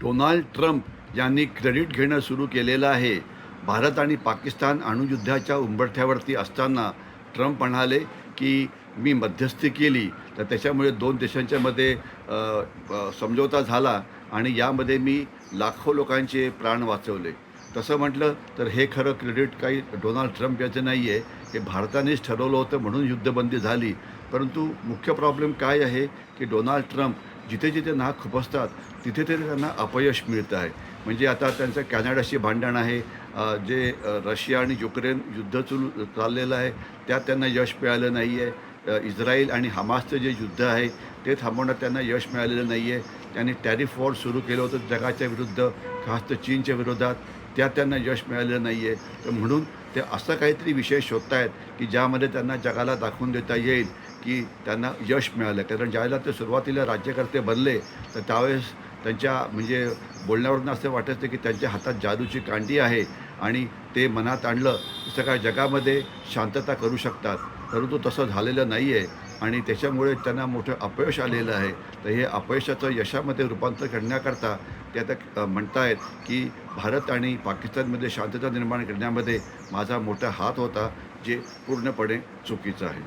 Donald Trump यांनी credit घेणं सुरू केलेलं आहे. भारत आणि पाकिस्तान अणुयुद्धाच्या उंबरठ्यावरती असताना ट्रम्प म्हणाले की मी मध्यस्थी केली. तर त्याच्यामुळे दोन देशांच्या मध्ये समझोता झाला आणि यामध्ये मी लाखो लोकांचे प्राण वाचवले. तसं म्हटलं तर हे खरं क्रेडिट काही डोनाल्ड ट्रम्प याचं नाही आहे हे भारतानेच ठरवलं होतं म्हणून युद्धबंदी झाली. परंतु मुख्य प्रॉब्लेम काय आहे की डोनाल्ड ट्रम्प जिथे जिथे नाक खुपसतात तिथे तिथे त्यांना अपयश मिळतं आहे. म्हणजे आता त्यांचं कॅनडाशी भांडण आहे. जे रशिया आणि युक्रेन युद्ध सुरू चाललेलं आहे त्यात त्यांना यश मिळालं नाही आहे इस्रायल आणि हमासचं जे युद्ध आहे ते थांबवण्यात त्यांना यश मिळालेलं नाही आहे त्यांनी टॅरिफ वॉर सुरू केलं होतं जगाच्या विरुद्ध खास तर चीनच्या विरोधात. त्यात त्यांना यश मिळालेलं नाही आहे तर म्हणून ते असं काहीतरी विषय शोधत आहेत की ज्यामध्ये त्यांना जगाला दाखवून देता येईल की त्यांना यश मिळालं. कारण ज्यावेळेला ते सुरुवातीला राज्यकर्ते बनले तर त्यावेळेस त्यांच्या म्हणजे बोलण्यावरून असं वाटायचं की त्यांच्या हातात जादूची कांडी आहे आणि ते मनात आणलं सगळ्या जगामध्ये शांतता करू शकतात. परंतु तसं झालेलं नाही आहे आणि त्याच्यामुळे त्यांना मोठं अपयश आलेलं आहे. तर हे अपयशाचं यशामध्ये रूपांतर करण्याकरता ते आता म्हणतायत की भारत आणि पाकिस्तानमध्ये शांतता निर्माण करण्यामध्ये माझा मोठा हात होता जे पूर्णपणे चुकीचं आहे.